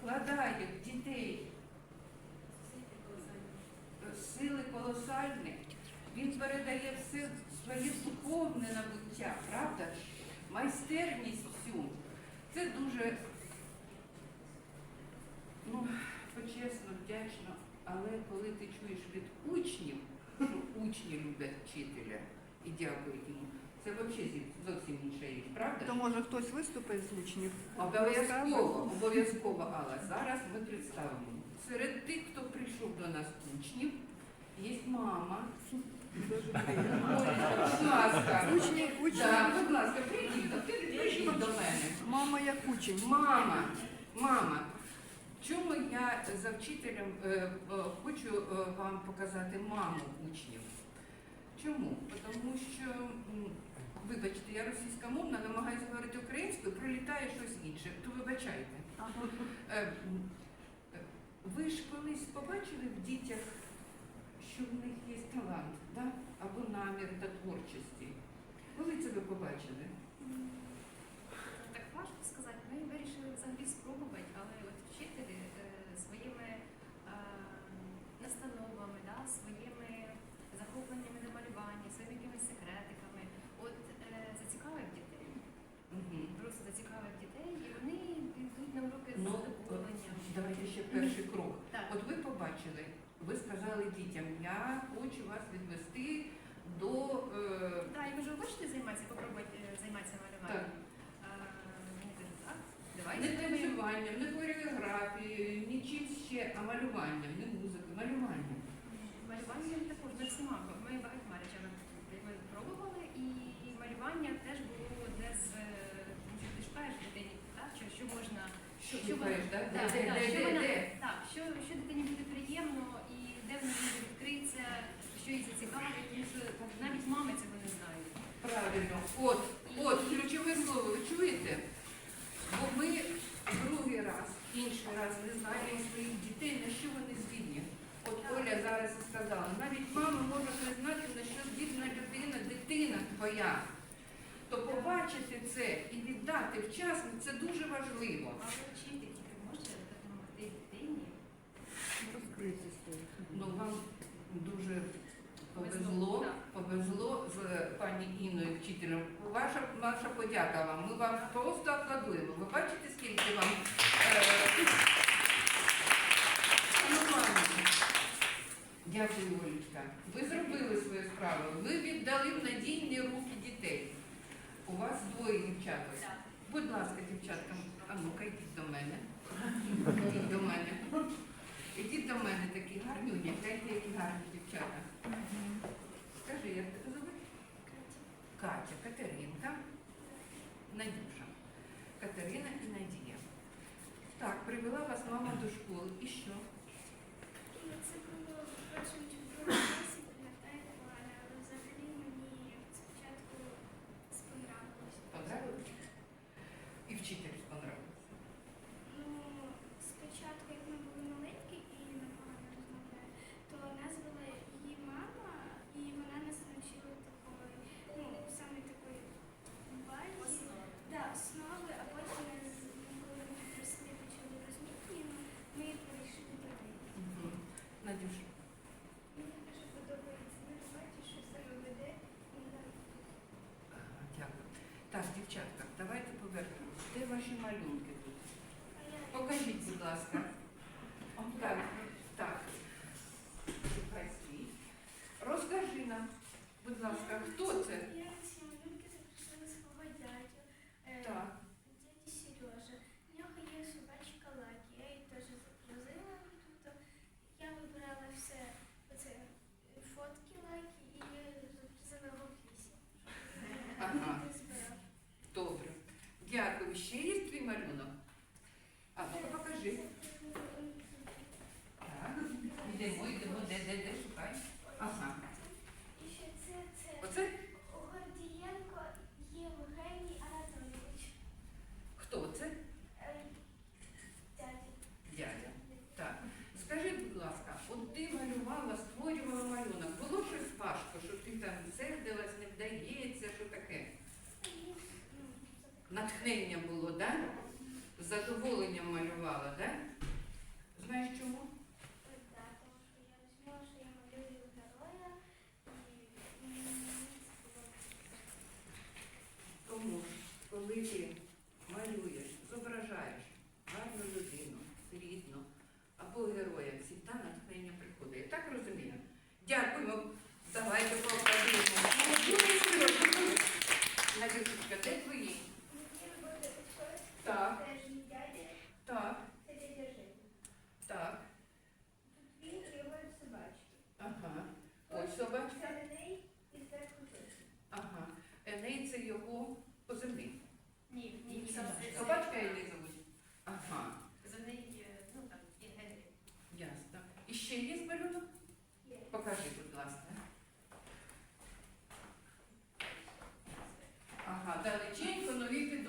вкладає в дітей сили колосальні, він передає все своє духовне набуття, правда? Майстерність всю. Це дуже, ну, почесно, вдячно, але коли ти чуєш від учнів, що учні люблять вчителя і дякують йому, це взагалі зовсім інша річ, правда? То може хтось виступить з учнів? Обов'язково, обов'язково, Алла. Зараз ми представимо. Серед тих, хто прийшов до нас учнів, є мама. Будь ласка. Учні, учні. Да, будь ласка, прийдіть, до- прийдіть до мене. Мама як учень. Мама, мама. Чому я за вчителем е, е, хочу е, вам показати маму учнів? Чому? Тому що, вибачте, я російськомовна, намагаюся говорити українською, прилітає щось інше, то вибачайте. Е, е, Ви ж колись побачили в дітях, що в них є талант, да? або намір до творчості? Коли це ви побачили? Так важко сказати. Ми вирішили взагалі спробувати, але от вчителі е, своїми настановами, да, своїми захопленнями на малюванні, своїми якимись секретиками, от е, зацікавив дітей. Мгм. Просто зацікавив дітей, і вони йдуть на уроки з Ну, задоволенням. давайте ще перший крок. Так. От ви побачили, ви сказали дітям, я хочу вас відвести до е, Так, і ви хочете займатися, попробувати е, займатися так, малюванням? А, Вони кажуть, так, давайте. не спробуємо». танцюванням, не хореографією, нічим ще, а малюванням, не музикою, малюванням. Малювання також не всіма. Ми багатьма речами ми пробували, і малювання теж було одне з е, тому що ти шукаєш дитині, так, що, що Що що шукаєш, вона- так? так, Де, так, де, що де, вона- де? так, що, що дитині буде приємно і де вона може відкритися, що їй зацікавить, тому що навіть мами цього не знають. Правильно. От, от, ключове слово, ви чуєте? Бо ми другий раз, інший раз не знаємо своїх дітей, на що вони здібні. От Оля зараз і сказала, навіть мама може не знати, на що здібна людина, дитина твоя. То побачити це і віддати вчасно, це дуже важливо. Але вчитель тільки може допомогти дитині. Розкрийте свої. Ну, вам дуже повезло, Повезло, з пані Інною вчителем. Ваша, ваша подяка вам. Ми вам просто аплодуємо. Ви бачите, скільки вам е. Дякую, Олечка. Ви зробили свою справу. Ви віддали в надійні руки дітей. У вас двоє дівчаток. Будь ласка, дівчатка, а ну-ка йдіть до мене. Йдіть до мене. Ідіть до мене такі гляньте, які гарні дівчата. Скажи, як тебе звуть? Катя, Катеринка, Надюша. Катерина і Надія. Так, привела вас мама до школи. І що? Це в першому в другому класі, пам'ятаю, але взагалі мені спочатку сподобалося. Понравилось? І вчитель сподобався. Ну, спочатку, як ми були маленькі і непогано розмовляли, то нас була її мама, і вона нас навчила такої, ну, саме такої базі, да, основи, а потім ми з- ну, коли ми росли, почали розмітні, ну, ми перейшли до неї. Мгм. Надюша. Мені дуже подобається малювати, що себе веде. і так. Ага, Дякую. Так, дівчатка, давайте повернемось. Де ваші малюнки тут? Покажіть, будь ласка. Так, так. Розкажи нам, будь ласка, хто це? Я ці малюнки запросила свого дядю. е, Так. Дяді Сережа. В нього є собачка Лакі. Я її теж запросила. Тобто я вибирала все оце е, фотки Лакі і запросила його в лісі. Ага. Він збирав. Добре. Дякую. Ще є твій малюнок? А ну покажи. Так. Йдемо, йдемо, де, де, де, шукай. Ага. натхнення було, да? задоволення малювала, да? Знаєш чому? Тому коли є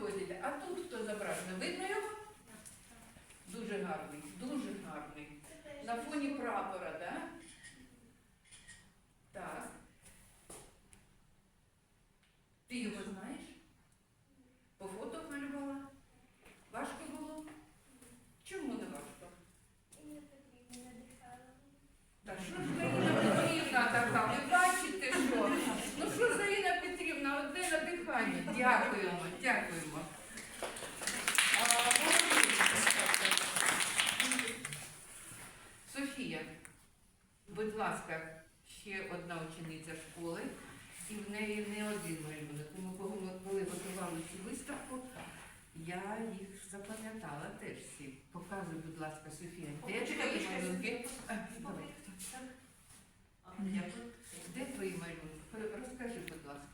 нові. А тут хто зображений? Видно його? Дуже гарний, дуже гарний. На фоні прапора, да? Так. Ти його знаєш? По фото малювала? Важко було? Чому не важко? Та що ж за Петрівна така? Ви бачите, що? Ну що за Інна Петрівна? Одне надихання. Дякуємо, дякуємо. Софія, будь ласка, ще одна учениця школи, і в неї не один малюнок. Тому коли- готували цю виставку, я їх запам'ятала теж всі. Показуй, будь ласка, Софія, де твої малюнки? Де твої малюнки? Розкажи, будь ласка.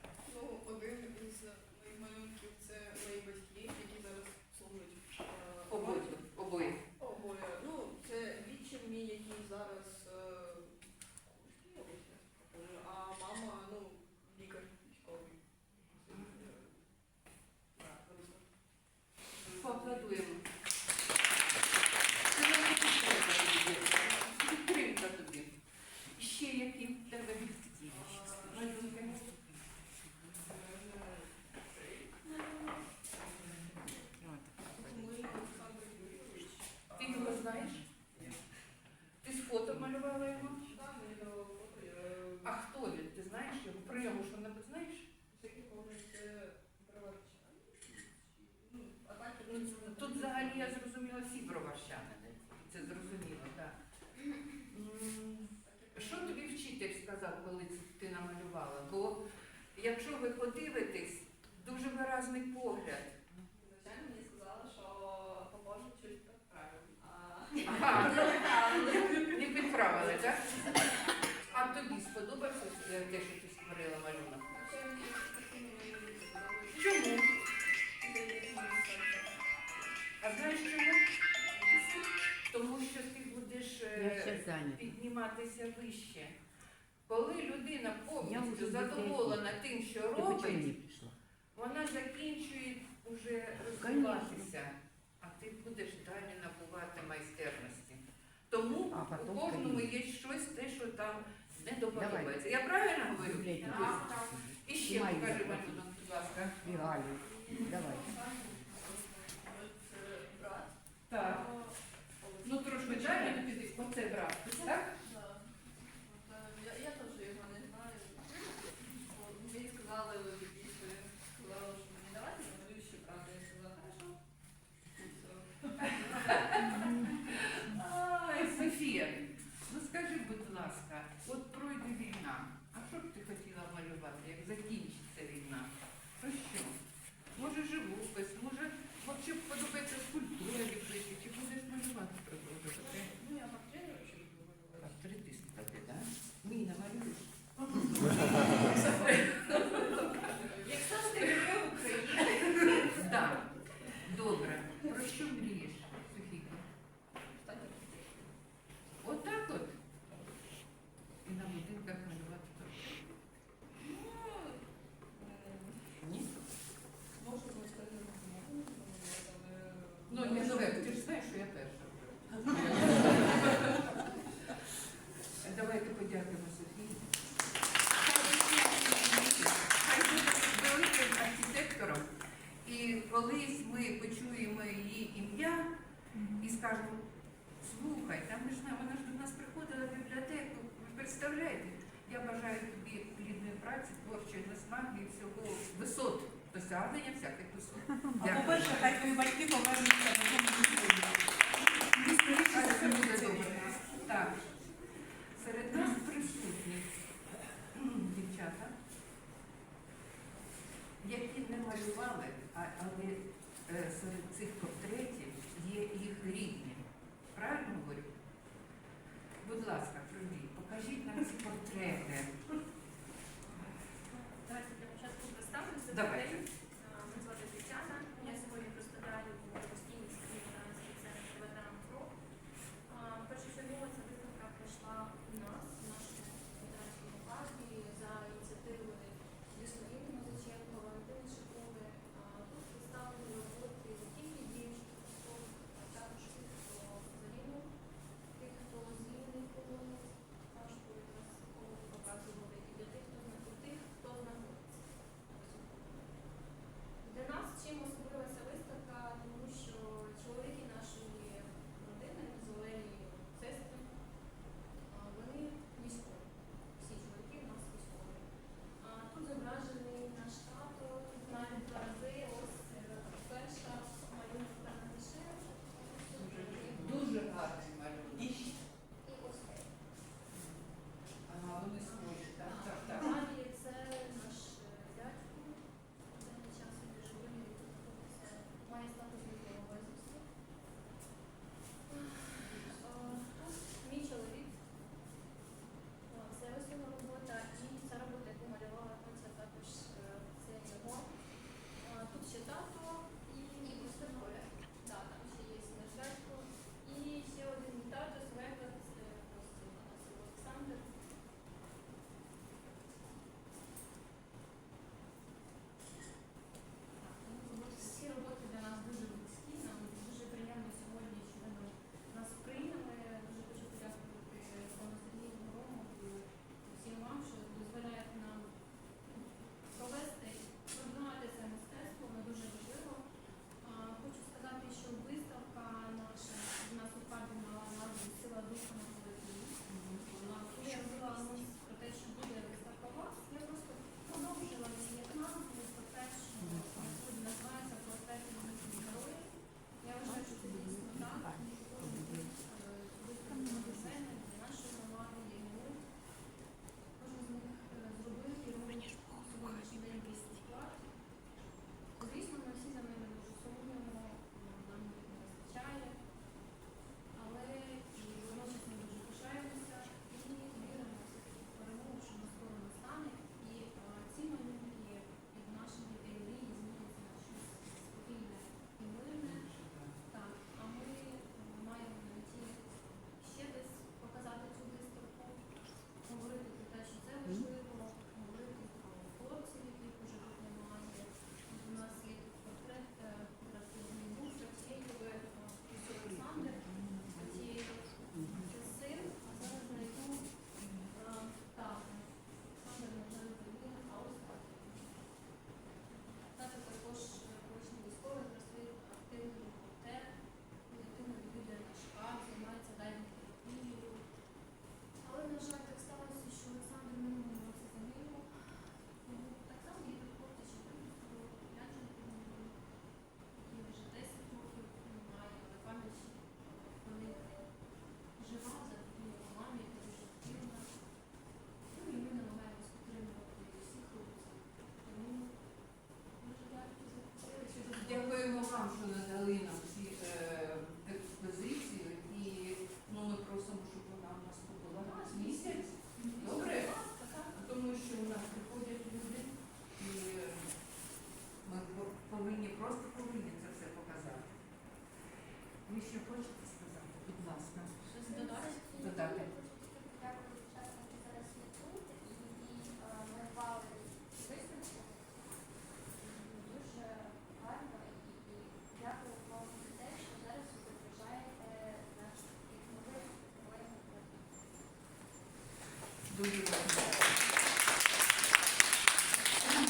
Зайнята. підніматися вище. Коли людина повністю задоволена тим, що робить, вона закінчує вже розвиватися, а ти будеш далі набувати майстерності. Тому А у кожному є щось те, що там не доподобається. Я правильно говорю? Гуляйте. І ще покажи малюнок, будь ласка. І Давай. Брат. Так. Ну трошки далі не піди. Оце брат, колись ми почуємо її ім'я і скажемо, слухай, там ж вона ж до нас приходила в бібліотеку, ви представляєте, я бажаю тобі плідної праці, творчої насмаги, і всього висот, досягнення всяких висот. А по-перше, хай твої батьки повернуться до Так. Серед нас присутні. малювали, але е, серед цих портретів є їх рідні. Правильно говорю? Будь ласка.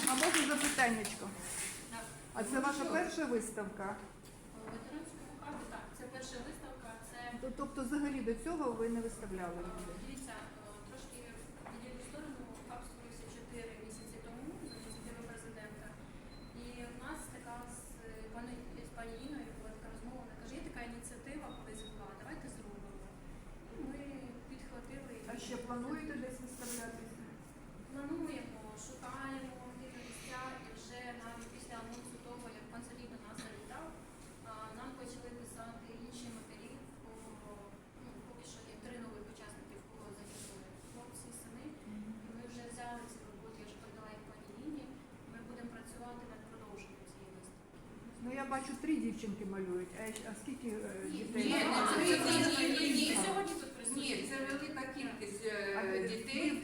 А може запитаннячко? А це ваша перша виставка? Так, це перша виставка, Тобто взагалі до цього ви не виставляли? Бачу, три дівчинки малюють. А, скільки е, дітей? Ні, це велика кількість е, дітей.